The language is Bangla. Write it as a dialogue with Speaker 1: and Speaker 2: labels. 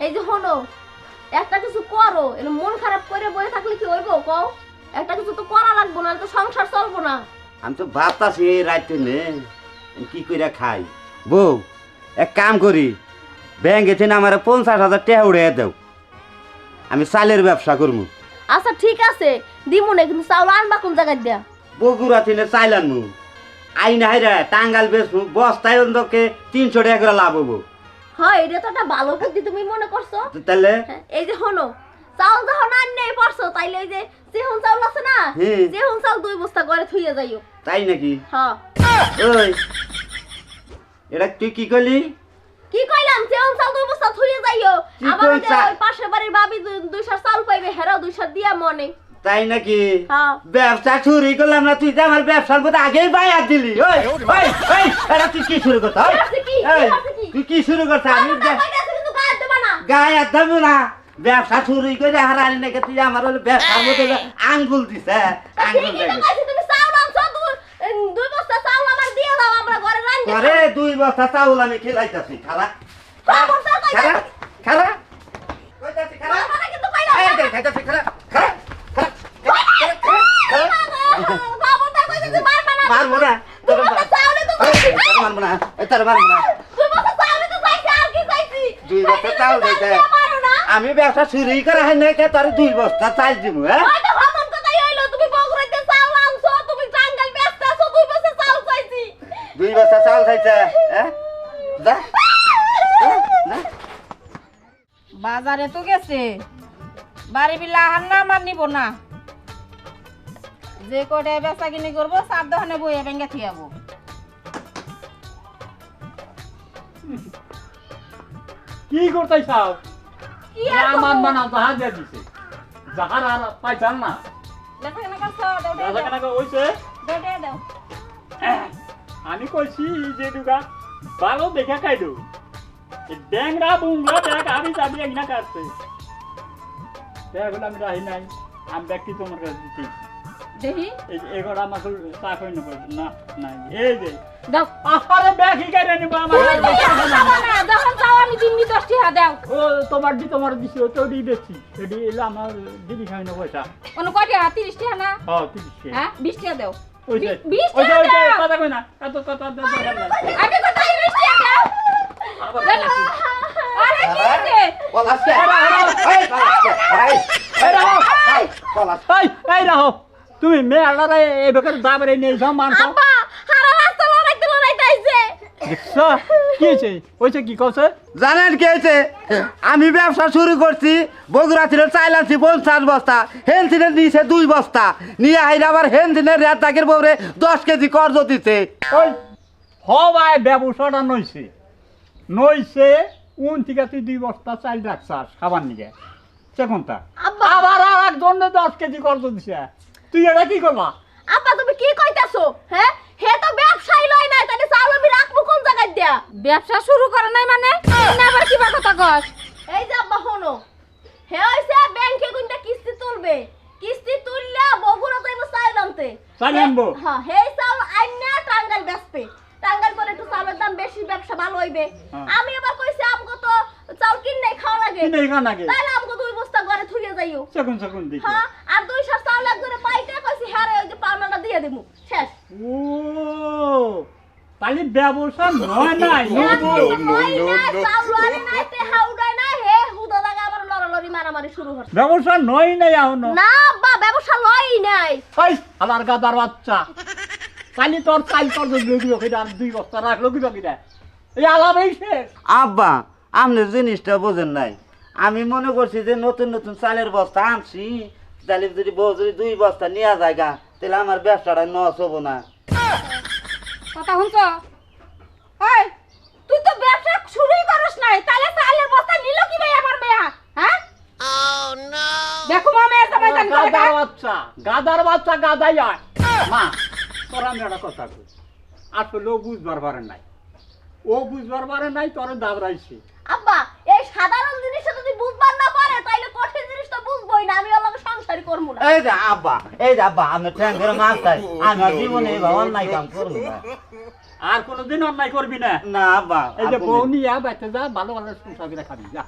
Speaker 1: এই
Speaker 2: যে হলো একটা কিছু করো মন খারাপ করে বসে থাকলে কি হইব কও একটা কিছু তো করা লাগবো না তো সংসার চলবো না
Speaker 1: আমি তো ভাবতাছি এই রাইতে নে কি করে খাই বউ এক কাম করি ব্যাংকে থেকে আমার পঞ্চাশ হাজার টাকা উড়ে দাও আমি চালের ব্যবসা করব
Speaker 2: আচ্ছা ঠিক আছে। দিমু না কিন্তু চাউল আনবা কোন জায়গায় দিয়া?
Speaker 1: বগুড়া থেকে চাইল আনমু আইন হাইরা টাঙ্গাল বেচমু বস্তায় অন্তকে তিনশো টাকা করে লাভ হব।
Speaker 2: হয় এটা তো একটা ভালো বুদ্ধি তুমি মনে করছ?
Speaker 1: তাহলে?
Speaker 2: হ্যাঁ, এই যে হলো চাউল যখন আননেই পারছ তাইলে এই যে চেহুন চাউল আছে না
Speaker 1: হুম।
Speaker 2: চেহুন চাউল দুই বস্তা করে থুইয়ে যাইও।
Speaker 1: তাই নাকি?
Speaker 2: হ্যাঁ।
Speaker 1: ওই এটা তুই কি করলি
Speaker 2: কি কইলাম চেহুন চাউল দুই বস্তা থুইয়ে যাইও। আবার ওই পাশের বাড়ির ভাবি দু- দুইশো চাউল পাইবে হেরাও দুইশো দিয়া মনে।
Speaker 1: তাই নাকি?
Speaker 2: হ্যাঁ।
Speaker 1: ব্যবসা চুরি করলাম না তুই আমার ব্যবসার মধ্যে আগেই বাইয়ার দিলি। ওই ওই ওই এটা তুই কি শুরু করতে
Speaker 2: কি হচ্ছে কি? কি হচ্ছে কি?
Speaker 1: তুই কি শুরু করতে আমি
Speaker 2: গায়ে দেবা না।
Speaker 1: আর দেবো না। ব্যবসা চুরি করে হারানি নাকি? তুই আমার হলো ব্যবসার মধ্যে আঙ্গুল আঙ্গুল
Speaker 2: আনছো, তুমি, উম, দুই বস্তা চাউল আমার দিয়ে দাও, আমরা ঘরে
Speaker 1: দুই বস্তা চাউল আমি খেলাইতাছি খালা। খালা কইতাছি খালা
Speaker 2: খাব না কিন্তু কইলাম
Speaker 1: এই
Speaker 2: না।
Speaker 1: দেখ খাইতাছি
Speaker 2: মারবা না।
Speaker 1: মারবো না। তোর মারবো না।
Speaker 2: দুই বস্তা
Speaker 1: চাউল দিতে। আমি ব্যবসা চুরি করে হয় নাই কে তোর দুই বস্তা চাল দিব হ্যাঁ?
Speaker 2: দুই বস্তা
Speaker 1: খাইছে হ্যাঁ।
Speaker 3: বাজারে তো গেছে। বাড়ি বিলা হান্না আমার নিব না। যে কটায় বেচা কিনি করব সাত দোকানে বইয়ে ভেঙে থিয়াবো।
Speaker 4: কি করতে চাও? আমার? মানা জাহাজ দিয়ে দিছে। জাহার আর পাইছাল না। আমি কইছি যে দুগা ভালো দেখে খাইলো ড্যাংরা দেখ আমি যাবি একনা কাটছে। দেখল আমি রাহি নাই আমি ব্যক্তি তোমার কাছে দিচ্ছি
Speaker 3: দেখি
Speaker 4: চা নেব। না নাই এই যে।
Speaker 3: দাও।
Speaker 4: আরে ব্যাগ হি কাইরে নিবো আমার।
Speaker 3: যখন চাও আমি দিননি দশ টাকা দাও।
Speaker 4: ও তোমার দি তোমার দিছি ও তো দি বেশি এটি এলো আমার দিদি খাই না পয়সা
Speaker 3: অন্য কয় টাকা তিরিশ টাকা না?
Speaker 4: হ্যাঁ তিরিশে
Speaker 3: হ্যাঁ বিশ টাকা দাও।
Speaker 4: ওই যে
Speaker 3: বিশ টাকা দাও।
Speaker 4: কথা কই না? এত কথা দেওয়ার
Speaker 3: আগে তো বিশ টাকা দাও। আরে কি হয়েছে
Speaker 1: পলাশকে
Speaker 4: এরা, এরা।
Speaker 1: এই পলাশকে এই
Speaker 4: এই রাহো
Speaker 1: এই পলাশ
Speaker 4: এই এই রাহো তুমি এই বেকার দাবরে নিয়ে যাও
Speaker 1: জানেন কি হয়েছে? আমি ব্যবসা শুরু করছি বগুড়া ছিল চাইল আনছি পঞ্চাশ বস্তা হেন ছিলেন নিয়েছে দুই বস্তা। নিয়ে আইলে আবার হেন দিনের রেত তাকের বউরে দশ কেজি কর্জ দিতে
Speaker 4: ওই হবাই ব্যবসাটা নইছে। নইছে উন থেকে তুই দুই বস্তা চাইল রাখছাস খাবার নিকে সে কোনটা
Speaker 2: আব্বা।
Speaker 4: আবার আর একজন দশ কেজি কর্জ দিছে। তুই এটা কি করবা
Speaker 2: আব্বা, তুমি কি কইতাছো? হ্যাঁ? হে তো ব্যবসায়ী লয় নাই, তাহলে চাউল আমি রাখব কোন জায়গায় দিয়া?
Speaker 3: ব্যবসা শুরু করে নাই মানে? না আবার কিবা কথা কস?
Speaker 2: এই যে আব্বা শোনো। হে হইছে ব্যাংকে কোনটা কিস্তি তুলবে। কিস্তি তুললে বগুড়া যাইব চাইল আনতে।
Speaker 4: চাইল আনব?
Speaker 2: হ্যাঁ হেই চাউল আইনা টাঙ্গাইল বেচবে। টাঙ্গাইল করে একটু চাউলের দাম বেশি ব্যবসা ভালো হইবে।
Speaker 4: হ্যাঁ।
Speaker 2: আমি আবার কইছি আমগো তো চাউল কিনে খাওয়া লাগে।
Speaker 4: কি নেই নাকি
Speaker 2: তাইলে আমগো দুই বস্তা ঘরে থুইয়ে যাইও।
Speaker 4: সেকুন সেকুন দিকে
Speaker 2: হ্যাঁ আর দুই সার চাউল এক করে পাইতে কইছি হ্যাঁ ওই যে পাওনাটা দিয়ে দিমু। শেষ।
Speaker 4: ও তাহলে ব্যবসা নয় নাই
Speaker 2: চাউল নাই টেহা উড়ায় নাই হে হুদা লাগা আবার লড়ালড়ি মারামারি শুরু হচ্ছে।
Speaker 4: ব্যবসা নয় নাই এখনও।
Speaker 2: না বা ব্যবসা লয়ই নাই।
Speaker 4: ওই আমার গাদার বাচ্চা। কালি তোর চাল তোর লগি কিনা দুই বস্তা রাখল কিবা কিনা এই আলাপ এই শেষ।
Speaker 1: আব্বা আপনি জিনিসটা বোঝেন নাই। আমি মনে করছি যে নতুন নতুন চালের বস্তা আনছি। তাহলে যদি বউ যদি দুই বস্তা নেওয়া যায় গা, তাহলে আমার ব্যবসাটা নস হব না।
Speaker 3: কথা শুনছ? তুই তো ব্যবসা শুরুই করস নাই তাহলে চালের বস্তা নিল কি ভাই আমার মেয়া? হ্যাঁ? দেখো মা মেয়ের সময় জানি
Speaker 4: গাদার বাচ্চা গাদার বাচ্চা গাদাই আয়। মা তোর আমি একটা কথা কই। আসলে ও বুঝবার পারে নাই। ও বুঝবার পারে নাই তোর দাবরাইছে
Speaker 2: আব্বা এই সাধারণ জিনিসটা যদি বুঝবার না পারে তাইলে কঠিন জিনিসটা বুঝব কই না আমি ওর লগে সংসারই করব না
Speaker 1: এই যে আব্বা এই যে আব্বা আমি ট্রেন জীবনে এই অন্যায় কাম করব না
Speaker 4: আর কোনোদিন অন্যায় করবি না
Speaker 1: না আব্বা
Speaker 4: এই যে বউ নিয়ে বাচ্চা যা ভালো ভালো সংসার করে খাবি যা